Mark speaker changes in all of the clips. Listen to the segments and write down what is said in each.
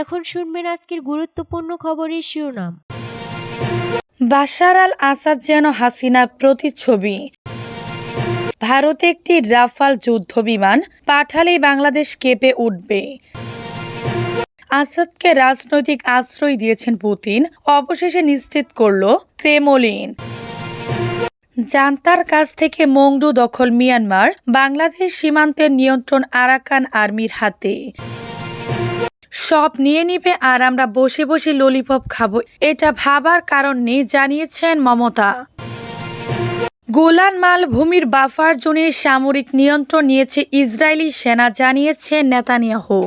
Speaker 1: এখন শুনবেন আজকের গুরুত্বপূর্ণ খবরের শিরোনাম।
Speaker 2: বাশার আল আসাদ যেন হাসিনার প্রতিচ্ছবি। ভারতে একটি রাফাল যুদ্ধ বিমান পাঠালেই বাংলাদেশ কেঁপে উঠবে। আসাদকে রাজনৈতিক আশ্রয় দিয়েছেন পুতিন, অবশেষে নিশ্চিত করল ক্রেমলিন। জান্তার কাছ থেকে মংডু দখল মিয়ানমার, বাংলাদেশ সীমান্তের নিয়ন্ত্রণ আরাকান আর্মির হাতে। সব নিয়ে নিবে আর আমরা বসে বসে ললিপপ খাব। এটা ভাবার কারণ নেই, জানিয়েছেন মমতা। গোলান মালভূমির বাফার জোনে সামরিক নিয়ন্ত্রণ নিয়েছে ইসরায়েলি সেনা, জানিয়েছে নেতানিয়াহু।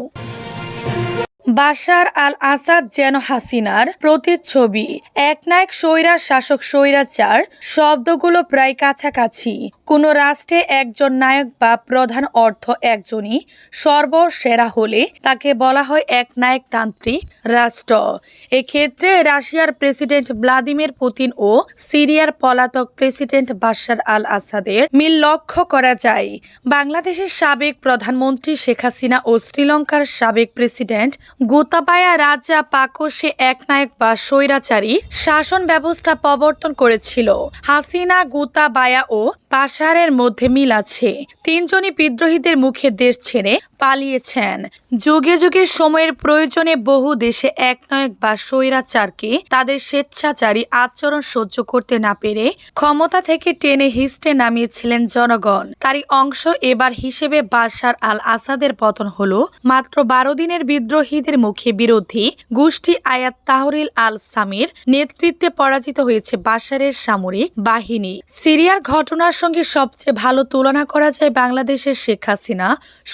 Speaker 2: বাশার আল আসাদ যেন হাসিনার প্রতিচ্ছবি। একনায়ক স্বৈরার শাসক স্বৈরাচার, শব্দগুলো প্রায় কাছাকাছি। কোনো রাষ্ট্রে একজন নায়ক বা প্রধান অর্থ একজনই সর্বসেরা হলে তাকে বলা হয় এক নায়কতান্ত্রিক রাষ্ট্র। এক্ষেত্রে রাশিয়ার প্রেসিডেন্ট ভ্লাদিমির পুতিন ও সিরিয়ার পলাতক প্রেসিডেন্ট বাশার আল আসাদের মিল লক্ষ্য করা যায়। বাংলাদেশের সাবেক প্রধানমন্ত্রী শেখ হাসিনা ও শ্রীলঙ্কার সাবেক প্রেসিডেন্ট গোতাবায়া রাজা পাকসে একনায়ক বা স্বৈরাচারী শাসন ব্যবস্থা প্রবর্তন করেছিল। হাসিনা গোতাবায়া ও পাশারের মধ্যে মিল আছে। তিনজনই বিদ্রোহীদের মুখে দেশ ছেড়ে পালিয়েছেন। যুগে যুগে সময়ের প্রয়োজনে বহু দেশে একনায়ক বা স্বৈরাচারকে তাদের স্বেচ্ছাচারী আচরণ সহ্য করতে না পেরে ক্ষমতা থেকে টেনে হিস্টে নামিয়েছিলেন জনগণ। তারই অংশ এবার হিসেবে বাশার আল আসাদের পতন হলো মাত্র বারো দিনের বিদ্রোহীদের মুখে বিরোধী গোষ্ঠী আয়াত তাহরিল আল সামির নেতৃত্বে পরাজিত হয়েছে বাশারের সামরিক বাহিনী। সিরিয়ার ঘটনার সঙ্গে সবচেয়ে ভালো তুলনা করা যায় বাংলাদেশের শেখ হাসিনা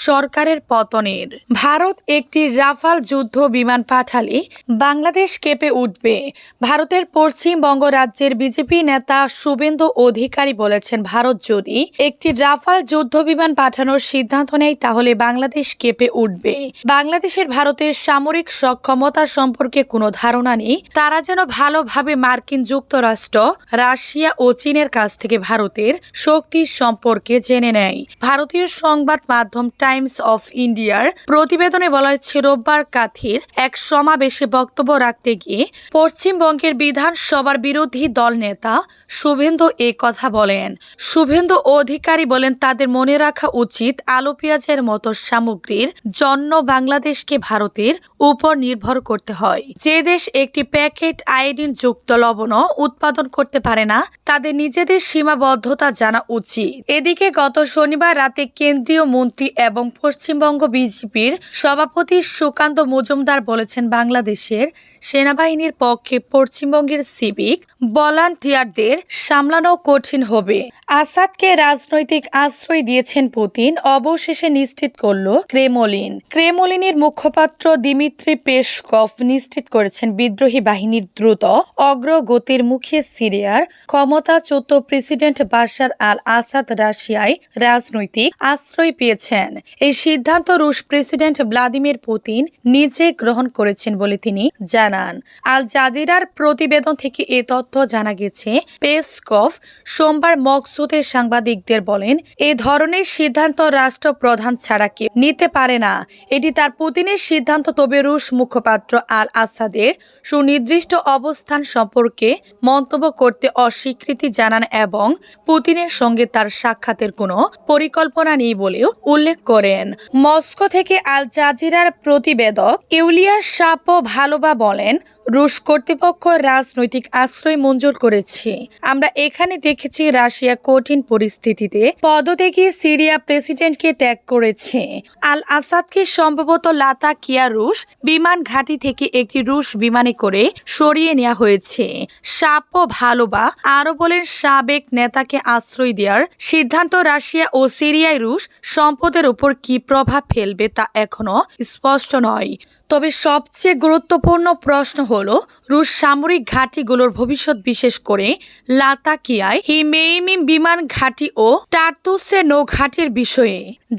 Speaker 2: সরকারের পতনের। ভারত একটি রাফাল যুদ্ধ বিমান পাঠালে বাংলাদেশ কেঁপে উঠবে। ভারতের পশ্চিমবঙ্গ রাজ্যের বিজেপি নেতা শুভেন্দু অধিকারী বলেছেন, ভারত যদি একটি রাফাল যুদ্ধ বিমান পাঠানোর সিদ্ধান্ত নেয়, তাহলে বাংলাদেশ কেঁপে উঠবে। বাংলাদেশের ভারতের সামরিক সক্ষমতা সম্পর্কে কোনো ধারণা নেই। তারা যেন ভালোভাবে মার্কিন যুক্তরাষ্ট্র, রাশিয়া ও চীনের কাছ থেকে ভারতের শক্তি সম্পর্কে জেনে নেয়। ভারতীয় সংবাদ মাধ্যম টাইমস অফ ইন্ডিয়ার প্রতিবেদনে বলা হয়েছে, রোববার কাথির এক সমাবেশে বক্তব্য রাখতে গিয়ে পশ্চিমবঙ্গের বিধানসভার বিরোধী দল নেতা শুভেন্দু এ কথা বলেন। শুভেন্দু অধিকারী বলেন, তাদের মনে রাখা উচিত আলু পেঁয়াজের মতো সামগ্রীর জন্য বাংলাদেশকে ভারতের উপর নির্ভর করতে হয়। যে দেশ একটি প্যাকেট আয়োডিন যুক্ত লবণও উৎপাদন করতে পারে না, তাদের নিজেদের সীমাবদ্ধতা জানা উচিত। এদিকে গত শনিবার রাতে কেন্দ্রীয় মন্ত্রী এবং পশ্চিমবঙ্গ বিজেপির সভাপতি সুকান্ত মজুমদার বলেছেন বাংলাদেশের সেনাবাহিনীর পক্ষে পশ্চিমবঙ্গের সিভিক ভলান্টিয়ারদের সামলানো কঠিন হবে। আসাদকে রাজনৈতিক আশ্রয় দিয়েছেন পুতিন, অবশেষে নিশ্চিত করল ক্রেমলিন। ক্রেমলিনের মুখপাত্র দিমিত্রি পেশকভ নিশ্চিত করেছেন বিদ্রোহী বাহিনীর দ্রুত অগ্রগতির মুখে সিরিয়ার ক্ষমতাচ্যুত প্রেসিডেন্ট বাশার আল আসাদ রাশিয়ায় রাজনৈতিক আশ্রয় পেয়েছেন। এই সিদ্ধান্ত রুশ প্রেসিডেন্ট ভ্লাদিমির পুতিন নিজে গ্রহণ করেছেন বলে তিনি জানান। আল জাজিরার প্রতিবেদন থেকে এ তথ্য জানা গেছে, পেসকভ সোমবার মকসুদে সাংবাদিকদের বলেন, এ ধরনের সিদ্ধান্ত রাষ্ট্রপ্রধান ছাড়া কেউ নিতে পারে না। এটি তার পুতিনের সিদ্ধান্ত। তবে রুশ মুখপাত্র আল আসাদের সুনির্দিষ্ট অবস্থান সম্পর্কে মন্তব্য করতে অস্বীকৃতি জানান এবং পুতিনের সঙ্গে তার সাক্ষাতের কোনো পরিকল্পনা নেই বলেও উল্লেখ করেন। মস্কো থেকে আল জাজিরার প্রতিবেদক ইউলিয়া সাপো ভালোবা বলেন, রুশ কর্তৃপক্ষ রাজনৈতিক আশ্রয় মঞ্জুর করেছে। আমরা এখানে দেখেছি রাশিয়া কঠিন পরিস্থিতিতে পদত্যাগী সিরিয়া প্রেসিডেন্টকে ত্যাগ করেছে। আল আসাদকে সম্ভবত লাতাকিয়া রুশ বিমান ঘাঁটি থেকে একটি রুশ বিমানে করে সরিয়ে নেওয়া হয়েছে। সাপো ভালোবা আরও বলেন, সাবেক নেতাকে আশ্রয় দেওয়ার সিদ্ধান্ত রাশিয়া ও সিরিয়ায় রুশ সম্পদের উপর কি প্রভাব ফেলবে তা এখনও স্পষ্ট নয়। তবে সবচেয়ে গুরুত্বপূর্ণ প্রশ্ন হলো, রুশ সামরিক ঘাঁটিগুলোর ভবিষ্যৎ বিশেষ করে লাতাকিয়ায় হিমেইমিম বিমান ঘাঁটি ও টার্তুসে নৌঘাটির বিষয়ে।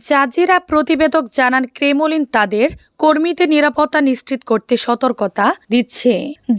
Speaker 2: জাজিরা প্রতিবেদক জানান, ক্রেমলিন তাদের কর্মীদের নিরাপত্তা নিশ্চিত করতে সতর্কতা দিচ্ছে।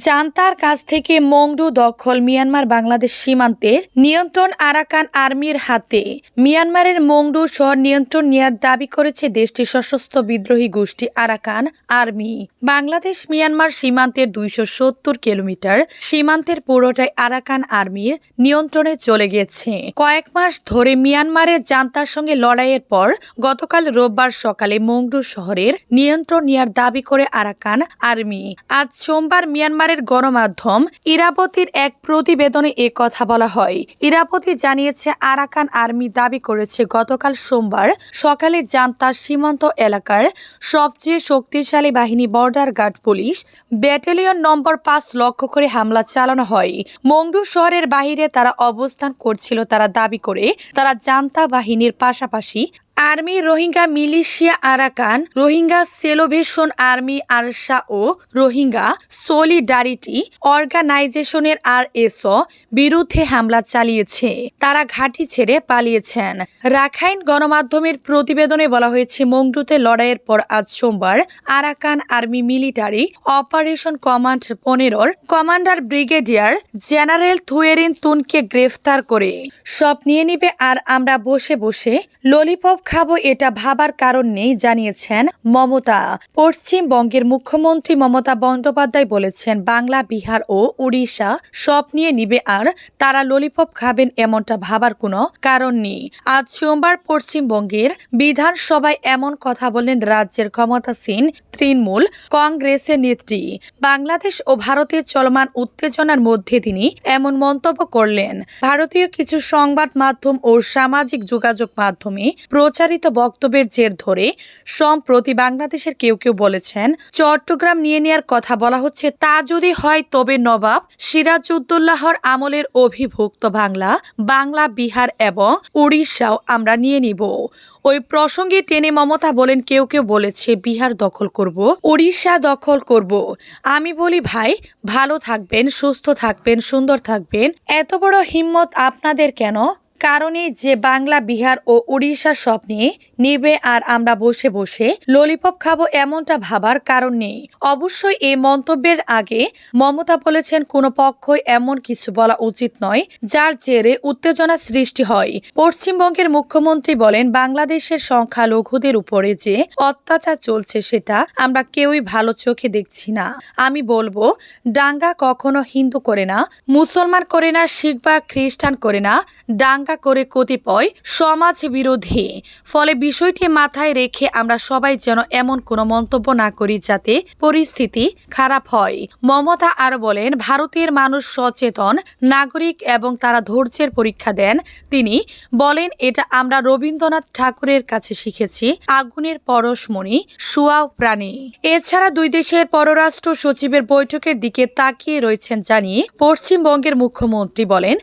Speaker 2: জান্তার কাছ থেকে মংডু দখল মিয়ানমার বাংলাদেশ সীমান্তের নিয়ন্ত্রণ আরাকান আর্মির হাতে। মিয়ানমারের মংডু শহর নিয়ন্ত্রণ নেওয়ার দাবি করেছে দেশটির সশস্ত্র বিদ্রোহী গোষ্ঠী আরাকান আর্মি। বাংলাদেশ মিয়ানমার সীমান্তের দুইশো সত্তর কিলোমিটার সীমান্তের পুরোটাই আরাকান আর্মির নিয়ন্ত্রণে চলে গেছে। কয়েক মাস ধরে মিয়ানমারের জান্তার সঙ্গে লড়াইয়ের পর গতকাল রোববার সকালে মংডু শহরের নিয়ন্ত্রণ নেওয়ার দাবি করে আরাকান আর্মি। আজ সোমবার মিয়ানমারের গণমাধ্যম ইরাবতীর এক প্রতিবেদনে এ কথা বলা হয়। ইরাবতী জানিয়েছে, আরাকান আর্মি দাবি করেছে, গতকাল সোমবার সকালে জান্তার সীমান্ত এলাকার সবচেয়ে শক্তিশালী বাহিনী border guard, police, battalion number পাঁচ লক্ষ্য করে হামলা চালানো হয়। মংডু শহরের বাহিরে তারা অবস্থান করছিল, তারা দাবি করে তারা জান্তা বাহিনীর পাশাপাশি army Rohingya militia Arakan, Rohingya salvation army ARSA ও রোহিঙ্গা সলিডারিটি অর্গানাইজেশনের আর বিরুদ্ধে হামলা চালিয়েছে। তারা ঘাঁটি ছেড়ে পালিয়েছেন। রাখাইন গণমাধ্যমের প্রতিবেদনে বলা হয়েছে, মংডুতে লড়াইয়ের পর আজ সোমবার Arakan army military operation command পনেরোর কমান্ডার ব্রিগেডিয়ার জেনারেল থুয়েরিন তুনকে গ্রেফতার করে। সব নিয়ে নিবে আর আমরা বসে বসে ললিপপ খাব এটা ভাবার কারণ নেই, জানিয়েছেন মমতা। পশ্চিমবঙ্গের মুখ্যমন্ত্রী মমতা বন্দ্যোপাধ্যায় বলেছেন, বাংলা, বিহার ও উড়িষ্যা সব নিয়ে নিবে আর তারা ললিপপ খাবেন এমনটা ভাবার কোনো কারণ নেই। আজ সোমবার পশ্চিমবঙ্গের বিধানসভায় এমন কথা বললেন রাজ্যের ক্ষমতাসীন তৃণমূল কংগ্রেসের নেত্রী। বাংলাদেশ ও ভারতের চলমান উত্তেজনার মধ্যে তিনি এমন মন্তব্য করলেন। ভারতীয় কিছু সংবাদ মাধ্যম ও সামাজিক যোগাযোগ মাধ্যমে প্রচারিত বক্তব্যের জের ধরে সম্প্রতি বাংলাদেশের কেউ কেউ বলেছেন, চট্টগ্রাম নিয়ে নেওয়ার কথা বলা হচ্ছে তা যদি হয় তবে নবাব সিরাজউদ্দৌলাহর আমলের অভিভুক্ত বাংলা বাংলা, বিহার এবং উড়িষ্যাও আমরা নিয়ে নিব। ওই প্রসঙ্গে টেনে মমতা বলেন, কেউ কেউ বলেছে, বিহার দখল করব, উড়িষ্যা দখল করব। আমি বলি, ভাই, ভালো থাকবেন, সুস্থ থাকবেন, সুন্দর থাকবেন। এত বড় হিম্মত আপনাদের কেন? কারণে যে বাংলা, বিহার ও উড়িষ্যার স্বপ্নে নেবে আর আমরা বসে বসে ললিপপ খাব এমনটা ভাবার কারণ নেই। অবশ্যই এই মন্তব্যের আগে মমতা বলেছেন, কোনো পক্ষই এমন কিছু বলা উচিত নয় যার জেরে উত্তেজনা সৃষ্টি হয়। পশ্চিমবঙ্গের মুখ্যমন্ত্রী বলেন, বাংলাদেশের সংখ্যালঘুদের উপরে যে অত্যাচার চলছে সেটা আমরা কেউই ভালো চোখে দেখছি না। আমি বলব ডাঙ্গা কখনো হিন্দু করে না, মুসলমান করে না, শিখ বা খ্রিস্টান করে না ডাঙ্গা করে কতিপয় সমাজ বিরোধী ফলে বিষয়টি মাথায় রেখে আমরা সবাই যেন এমন কোনো মন্তব্য না করি যাতে পরিস্থিতি খারাপ হয়। মমতা আরও বলেন, ভারতের মানুষ সচেতন, নাগরিক এবং তারা ধৈর্যের পরীক্ষা দেন। তিনি বলেন, এটা আমরা রবীন্দ্রনাথ ঠাকুরের কাছে শিখেছি, আগুনের পরশমণি, সুয়াও প্রাণী। এছাড়া দুই দেশের পররাষ্ট্র সচিবের বৈঠকের দিকে তাকিয়ে রয়েছেন জানিয়ে পশ্চিমবঙ্গের মুখ্যমন্ত্রী বলেন